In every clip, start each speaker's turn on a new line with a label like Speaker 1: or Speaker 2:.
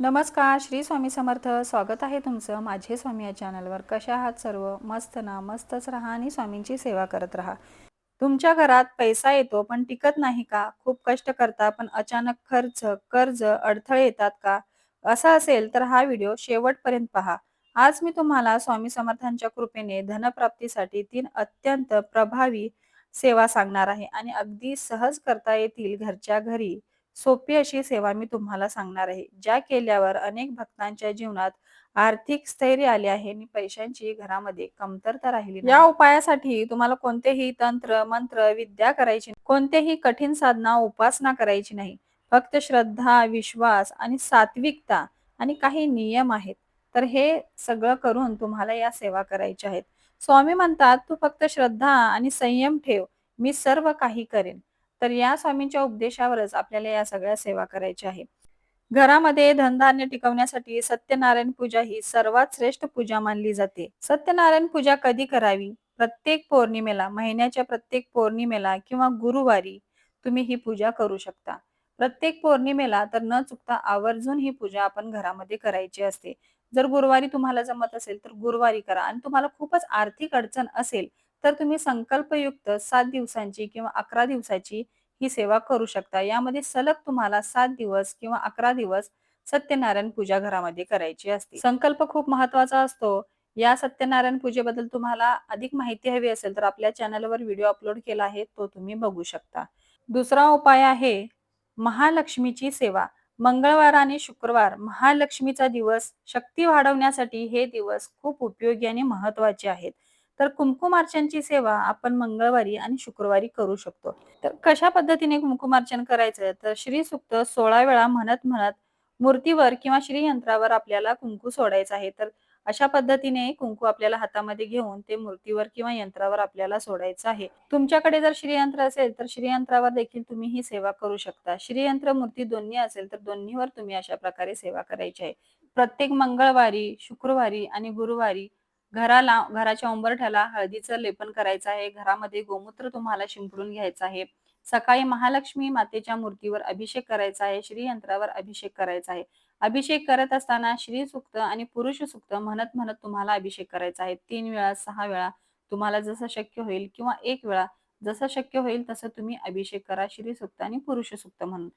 Speaker 1: नमस्कार श्री स्वामी समर्थ. स्वागत आहे तुमचं माझे स्वामी या चॅनलवर. कशा आहात सर्व? मस्त ना? मस्तच राहा आणि स्वामींची सेवा करत राहा. तुमच्या घरात पैसा येतो पण टिकत नाही का? खूप कष्ट करता पण अचानक खर्च कर्ज अडथळे येतात का? असं असेल तर हा व्हिडिओ शेवटपर्यंत पहा. आज मी तुम्हाला स्वामी समर्थांच्या कृपेने धनप्राप्तीसाठी तीन अत्यंत प्रभावी सेवा सांगणार आहे आणि अगदी सहज करता येतील घरच्या घरी. सोपी अशी सेवा मी तुम्हाला सांगणार आहे. ज्या केल्यावर अनेक भक्तांच्या जीवनात आर्थिक स्थैर्य आले आहे आणि पैशांची घरामध्ये कमतरता राहिली. या उपायासाठी तुम्हाला कोणतेही तंत्र मंत्र विद्या करायची. कोणतेही कठीण साधना उपासना करायची नाही. फक्त श्रद्धा विश्वास आणि सात्विकता आणि काही नियम आहेत. तर हे सगळं करून तुम्हाला या सेवा करायच्या आहेत. स्वामी म्हणतात तू फक्त श्रद्धा आणि संयम ठेव. मी सर्व काही करेन. तर या स्वामींच्या उपदेशावरच आपल्याला या सगळ्या सेवा करायच्या आहे. घरामध्ये धनधान्य टिकवण्यासाठी सत्यनारायण पूजा ही सर्वात श्रेष्ठ पूजा मानली जाते. सत्यनारायण पूजा कधी करावी? प्रत्येक पौर्णिमेला महिन्याच्या प्रत्येक पौर्णिमेला किंवा गुरुवारी तुम्ही ही पूजा करू शकता. प्रत्येक पौर्णिमेला तर न चुकता आवर्जून ही पूजा आपण घरामध्ये करायची असते. जर गुरुवारी तुम्हाला जमत असेल तर गुरुवारी करा आणि तुम्हाला खूपच आर्थिक अडचण असेल तर तुम्ही संकल्पयुक्त सात दिवसांची किंवा अकरा दिवसाची ही सेवा करू शकता. यामध्ये सलग तुम्हाला सात दिवस किंवा अकरा दिवस सत्यनारायण पूजा घरामध्ये करायची असते. संकल्प खूप महत्त्वाचा असतो. या सत्यनारायण पूजेबद्दल तुम्हाला अधिक माहिती हवी असेल तर आपल्या चॅनलवर व्हिडिओ अपलोड केला आहे तो तुम्ही बघू शकता. दुसरा उपाय आहे महालक्ष्मीची सेवा. मंगळवार आणि शुक्रवार महालक्ष्मीचा दिवस शक्ती वाढवण्यासाठी हे दिवस खूप उपयोगी आणि महत्त्वाचे आहेत. तर कुंकुमार्चनची सेवा आपण मंगळवारी आणि शुक्रवारी करू शकतो. तर कशा पद्धतीने कुंकुमार्चन करायचं तर श्री सुक्त सोळा वेळा म्हणत म्हणत मूर्तीवर किंवा श्रीयंत्रावर आपल्याला कुंकू सोडायचं आहे. तर अशा पद्धतीने कुंकू आपल्याला हातामध्ये घेऊन ते मूर्तीवर किंवा यंत्रावर आपल्याला सोडायचं आहे. तुमच्याकडे जर श्रीयंत्र असेल तर श्रीयंत्रावर देखील तुम्ही ही सेवा करू शकता. श्रीयंत्र मूर्ती दोन्ही असेल तर दोन्हीवर तुम्ही अशा प्रकारे सेवा करायची आहे. प्रत्येक मंगळवारी शुक्रवारी आणि गुरुवारी घराला घराच्या उंबरठ्याला हळदीचं लेपन करायचं आहे. घरामध्ये गोमूत्र तुम्हाला शिंपडून घ्यायचं आहे. सकाळी महालक्ष्मी मातेच्या मूर्तीवर अभिषेक करायचा आहे. श्रीयंत्रावर अभिषेक करायचा आहे. अभिषेक करत असताना श्री सुक्त आणि पुरुष सुक्त म्हणत म्हणत तुम्हाला अभिषेक करायचा आहे. तीन वेळा सहा वेळा तुम्हाला जसं शक्य होईल किंवा एक वेळा जसं शक्य होईल तसं तुम्ही अभिषेक करा श्री सुक्त आणि पुरुष सुक्त म्हणून.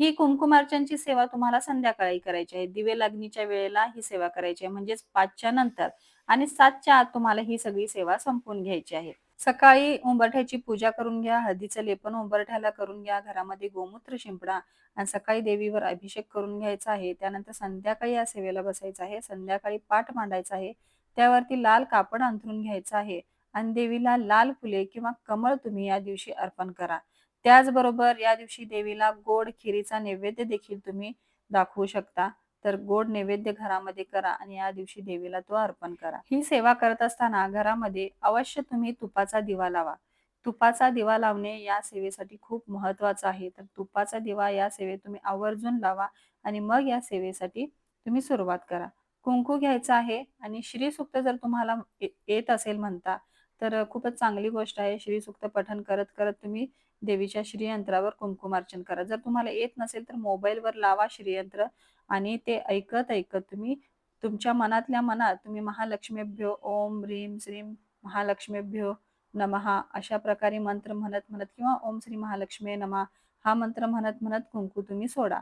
Speaker 1: ही कुंकुमार्चनची सेवा तुम्हाला संध्याकाळी करायची आहे. दिवे लागणीच्या वेळेला ही सेवा करायची आहे. म्हणजेच पाचच्या नंतर आणि सातच्या आत तुम्हाला ही सगळी सेवा संपवून घ्यायची आहे. सकाळी उंबरठ्याची पूजा करून घ्या हळदीचं लेपन उंबरठ्याला करून घ्या घरामध्ये गोमूत्र शिंपडा आणि सकाळी देवीवर अभिषेक करून घ्यायचा आहे. त्यानंतर संध्याकाळी या सेवेला बसायचं आहे. संध्याकाळी पाठ मांडायचा आहे. त्यावरती लाल कापड अंथरून घ्यायचं आहे. आणि देवीला लाल फुले किंवा कमळ तुम्ही या दिवशी अर्पण करा. त्याचबरोबर या दिवशी देवीला गोड खिरीचा नैवेद्य देखील तुम्ही दाखवू शकता. तर गोड नैवेद्य घरामध्ये करा आणि या दिवशी देवीला तो अर्पण करा. ही सेवा करत असताना घरामध्ये अवश्य तुम्ही तुपाचा दिवा लावा. तुपाचा दिवा लावणे या सेवेसाठी खूप महत्वाचं आहे. तर तुपाचा दिवा या सेवेत तुम्ही आवर्जून लावा आणि मग या सेवेसाठी तुम्ही सुरुवात करा. कुंकू घ्यायचा आहे आणि श्री सुक्त जर तुम्हाला येत असेल म्हणता तर खूपच चांगली गोष्ट आहे. श्री सुक्त पठन करत करत तुम्ही देवीच्या श्रीयंत्रावर कुंकुमार्चन करा. जर तुम्हाला येत नसेल तर मोबाईलवर लावा श्रीयंत्र आणि ते ऐकत ऐकत तुम्ही तुमच्या मनातल्या मनात तुम्ही महालक्ष्मीभ्यो ओम ह्रीम श्रीम महालक्ष्मीभ्यो नमहा अशा प्रकारे मंत्र म्हणत म्हणत किंवा ओम श्री महालक्ष्मी नमा हा मंत्र म्हणत म्हणत कुंकू तुम्ही सोडा.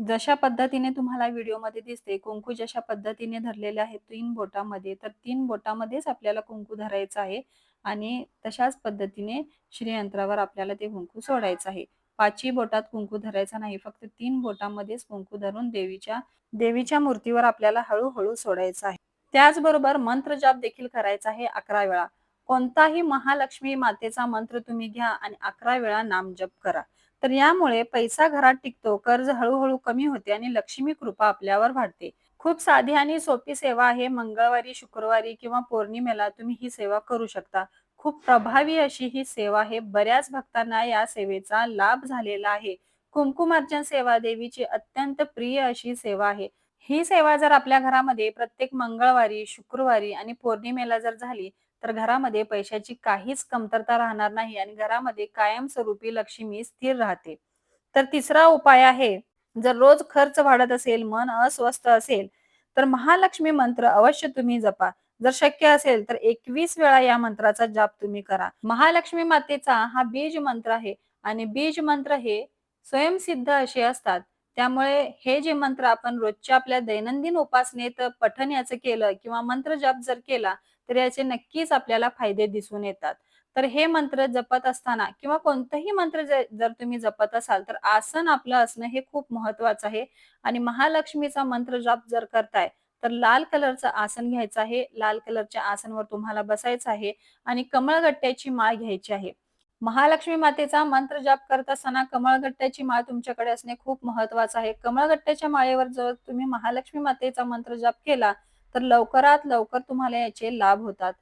Speaker 1: जशा पद्धतीने तुम्हाला व्हिडिओमध्ये दिसते कुंकू जशा पद्धतीने धरलेले आहे तीन बोटामध्ये तर तीन बोटामध्येच आपल्याला कुंकू धरायचं आहे आणि तशाच पद्धतीने श्रीयंत्रावर आपल्याला ते कुंकू सोडायचं आहे. पाचही बोटात कुंकू धरायचा नाही फक्त तीन बोटामध्येच कुंकू धरून देवीच्या देवीच्या मूर्तीवर आपल्याला हळूहळू सोडायचं आहे. त्याचबरोबर मंत्र जाप देखील करायचा आहे अकरा वेळा. कोणताही महालक्ष्मी मातेचा मंत्र तुम्ही घ्या आणि अकरा वेळा नाम जप करा. तर यामुळे पैसा घरात टिकतो कर्ज हळूहळू कमी होते आणि लक्ष्मी कृपा आपल्यावर वाढते. खूप साधी आणि सोपी सेवा आहे. मंगळवारी शुक्रवारी किंवा पौर्णिमेला तुम्ही ही सेवा करू शकता. खूप प्रभावी अशी ही सेवा आहे. बऱ्याच भक्तांना या सेवेचा लाभ झालेला आहे. कुंकुमार्चन सेवा देवीची अत्यंत प्रिय अशी सेवा आहे. ही सेवा जर आपल्या घरामध्ये प्रत्येक मंगळवारी शुक्रवारी आणि पौर्णिमेला जर झाली तर घरामध्ये पैशाची काहीच कमतरता राहणार नाही आणि घरामध्ये कायमस्वरूपी लक्ष्मी स्थिर राहते. तर तिसरा उपाय आहे जर रोज खर्च वाढत असेल मन अस्वस्थ असेल तर महालक्ष्मी मंत्र अवश्य तुम्ही जपा. जर शक्य असेल तर एकवीस वेळा या मंत्राचा जाप तुम्ही करा. महालक्ष्मी मातेचा हा बीज मंत्र आहे आणि बीज मंत्र हे स्वयंसिद्ध असे असतात. त्यामुळे हे जे मंत्र आपण रोजच्या आपल्या दैनंदिन उपासनेत पठन याचं केलं किंवा मंत्र जप जर केला तर याचे नक्कीच आपल्याला फायदे दिसून येतात. तर हे मंत्र जपत असताना किंवा कोणतंही मंत्र जर तुम्ही जपत असाल तर आसन आपलं असणं हे खूप महत्वाचं आहे. आणि महालक्ष्मीचा मंत्र जप जर करताय तर लाल कलरचं आसन घ्यायचं आहे. लाल कलरच्या आसनवर तुम्हाला बसायचं आहे आणि कमळगट्ट्याची माळ घ्यायची आहे. महालक्ष्मी मातेचा मंत्र जाप करत असताना कमळगट्ट्याची माळ तुमच्याकडे असणे खूप महत्वाचं आहे. कमळगट्ट्याच्या माळेवर जर तुम्ही महालक्ष्मी मातेचा मंत्र जाप केला तर लवकरात लवकर तुम्हाला याचे लाभ होतात.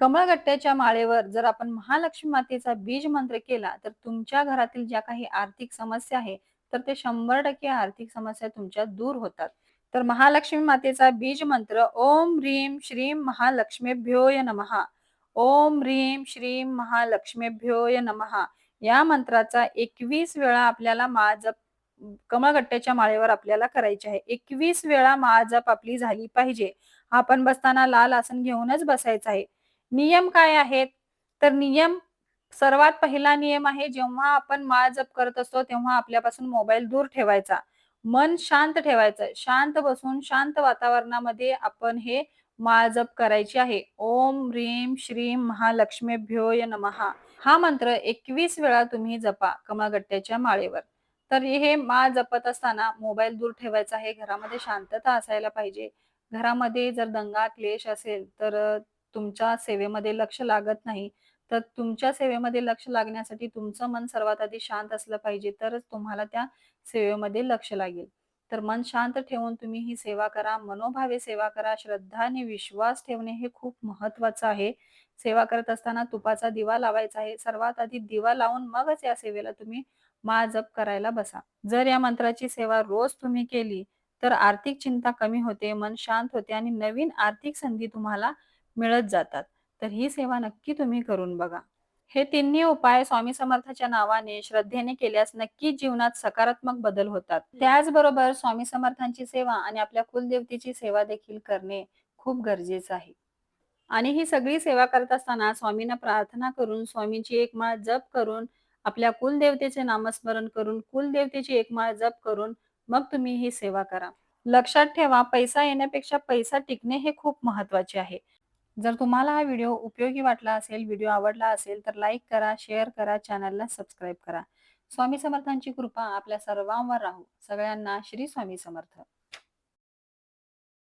Speaker 1: कमळगट्ट्याच्या माळेवर जर आपण महालक्ष्मी मातेचा बीज मंत्र केला तर तुमच्या घरातील ज्या काही आर्थिक समस्या आहे तर ते शंभर टक्के आर्थिक समस्या तुमच्या दूर होतात. तर महालक्ष्मी मातेचा बीज मंत्र ओम ह्रीम श्रीम महालक्ष्मीभ्योय नमहा ओम ह्रीम श्रीम महालक्ष्मीभ्योय नमहा या मंत्राचा एकवीस वेळा आपल्याला माळजप कमळगट्ट्याच्या माळेवर आपल्याला करायची आहे. एकवीस वेळा माळजप आपली झाली पाहिजे. आपण बसताना लाल आसन घेऊनच बसायचं आहे. नियम काय आहेत? तर नियम सर्वात पहिला नियम आहे जेव्हा आपण माळ जप करत असतो तेव्हा आपल्यापासून मोबाईल दूर ठेवायचा. मन शांत ठेवायचं. शांत बसून शांत वातावरणामध्ये आपण हे माळ जप करायची आहे. ओम ह्रीम श्रीम महालक्ष्मीभ्योय नमहा. हा मंत्र एकवीस वेळा तुम्ही जपा कमळगट्ट्याच्या माळेवर. तर हे माळ जपत असताना मोबाईल दूर ठेवायचा आहे. घरामध्ये शांतता असायला पाहिजे. घरामध्ये जर दंगा क्लेश असेल तर तुमच्या सेवेमध्ये लक्ष लागत नाही. तर तुमच्या सेवेमध्ये लक्ष लागण्यासाठी तुमचं मन सर्वात आधी शांत असलं पाहिजे. तरच तुम्हाला त्या सेवेमध्ये लक्ष लागेल. तर मन शांत ठेवून तुम्ही ही सेवा करा मनोभावे सेवा करा श्रद्धा आणि विश्वास ठेवणे हे खूप महत्वाचं आहे. सेवा करत असताना तुपाचा दिवा लावायचा आहे. सर्वात आधी दिवा लावून मगच या सेवेला तुम्ही माळ जप करायला बसा. जर या मंत्राची सेवा रोज तुम्ही केली तर आर्थिक चिंता कमी होते मन शांत होते आणि नवीन आर्थिक संधी तुम्हाला मिळत जातात. तर ही सेवा नक्की तुम्ही करून बघा. हे तिन्ही उपाय स्वामी समर्थाच्या नावाने श्रद्धेने केल्यास नक्की जीवनात सकारात्मक बदल होतात. त्याचबरोबर स्वामी समर्थांची सेवा आणि आपल्या कुलदेवतेची सेवा देखील करणे खूप गरजेचं आहे. आणि ही सगळी सेवा करत असताना स्वामींना प्रार्थना करून स्वामींची एक माळ जप करून आपल्या कुलदेवतेचे नामस्मरण करून कुलदेवतेची एक माळ जप करून मग तुम्ही ही सेवा करा. लक्षात ठेवा पैसा येण्यापेक्षा पैसा टिकणे हे खूप महत्त्वाचे आहे. जर तुम्हाला हा व्हिडिओ उपयोगी वाटला असेल व्हिडिओ आवडला असेल तर लाईक करा शेअर करा चॅनलला सबस्क्राईब करा. स्वामी समर्थांची कृपा आपल्या सर्वांवर राहू. सगळ्यांना श्री स्वामी समर्थ.